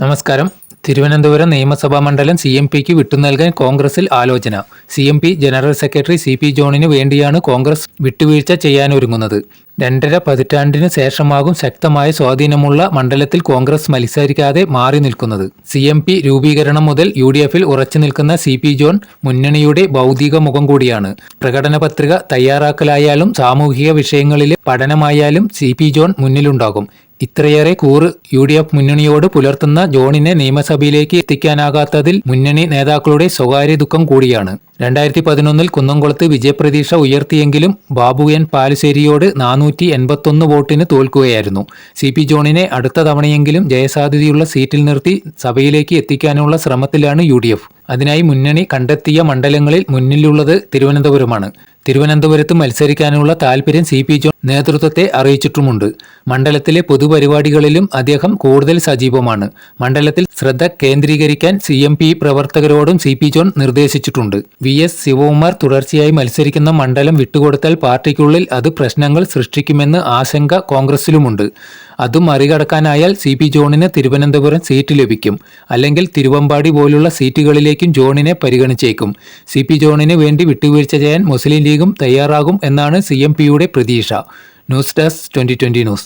നമസ്കാരം. തിരുവനന്തപുരം നിയമസഭാ മണ്ഡലം സി എം പിക്ക് വിട്ടുനൽകാൻ കോൺഗ്രസിൽ ആലോചന. C M P general secretary C P ജോണിന് വേണ്ടിയാണ് കോൺഗ്രസ് വിട്ടുവീഴ്ച ചെയ്യാനൊരുങ്ങുന്നത്. രണ്ടര പതിറ്റാണ്ടിന് ശേഷമാകും ശക്തമായ സ്വാധീനമുള്ള മണ്ഡലത്തിൽ കോൺഗ്രസ് മത്സരിക്കാതെ മാറി നിൽക്കുന്നത്. സി എം പി രൂപീകരണം മുതൽ യു ഡി എഫിൽ ഉറച്ചു നിൽക്കുന്ന സി പി ജോൺ മുന്നണിയുടെ ഭൗതിക മുഖം കൂടിയാണ്. പ്രകടന പത്രിക തയ്യാറാക്കലായാലും സാമൂഹിക വിഷയങ്ങളിലെ പഠനമായാലും സി പി ജോൺ മുന്നിലുണ്ടാകും. ഇത്രയേറെ കൂറ് യു ഡി എഫ് മുന്നണിയോട് പുലർത്തുന്ന ജോണിനെ നിയമസഭയിലേക്ക് എത്തിക്കാനാകാത്തതിൽ മുന്നണി നേതാക്കളുടെ സ്വകാര്യ ദുഃഖം കൂടിയാണ്. രണ്ടായിരത്തി പതിനൊന്നിൽ കുന്നംകുളത്ത് വിജയപ്രതീക്ഷ ഉയർത്തിയെങ്കിലും ബാബു എൻ പാലുശ്ശേരിയോട് നാനൂറ്റി എൺപത്തൊന്ന് വോട്ടിന് തോൽക്കുകയായിരുന്നു. സി പി ജോണിനെ അടുത്ത തവണയെങ്കിലും ജയസാധ്യതയുള്ള സീറ്റിൽ നിർത്തി സഭയിലേക്ക് എത്തിക്കാനുള്ള ശ്രമത്തിലാണ് യു അതിനായി മുന്നണി കണ്ടെത്തിയ മണ്ഡലങ്ങളിൽ മുന്നിലുള്ളത് തിരുവനന്തപുരമാണ്. തിരുവനന്തപുരത്ത് മത്സരിക്കാനുള്ള താൽപര്യം സി പി ജോൺ നേതൃത്വത്തെ അറിയിച്ചിട്ടുമുണ്ട്. മണ്ഡലത്തിലെ പൊതുപരിപാടികളിലും അദ്ദേഹം കൂടുതൽ സജീവമാണ്. മണ്ഡലത്തിൽ ശ്രദ്ധ കേന്ദ്രീകരിക്കാൻ സി എം പി പ്രവർത്തകരോടും സി പി ജോൺ നിർദ്ദേശിച്ചിട്ടുണ്ട്. വി എസ് ശിവകുമാർ തുടർച്ചയായി മത്സരിക്കുന്ന മണ്ഡലം വിട്ടുകൊടുത്താൽ പാർട്ടിക്കുള്ളിൽ അത് പ്രശ്നങ്ങൾ സൃഷ്ടിക്കുമെന്ന് ആശങ്ക കോൺഗ്രസിലുമുണ്ട്. അത് മറികടക്കാനായാൽ സി പി ജോണിന് തിരുവനന്തപുരം സീറ്റ് ലഭിക്കും. അല്ലെങ്കിൽ തിരുവമ്പാടി പോലുള്ള സീറ്റുകളിലേക്കും ജോണിനെ പരിഗണിച്ചേക്കും. സി പി ജോണിന് വേണ്ടി വിട്ടുവീഴ്ച ചെയ്യാൻ മുസ്ലിം ലീഗും തയ്യാറാകും എന്നാണ് സി എം പിയുടെ പ്രതീക്ഷ. News desk twenty twenty news.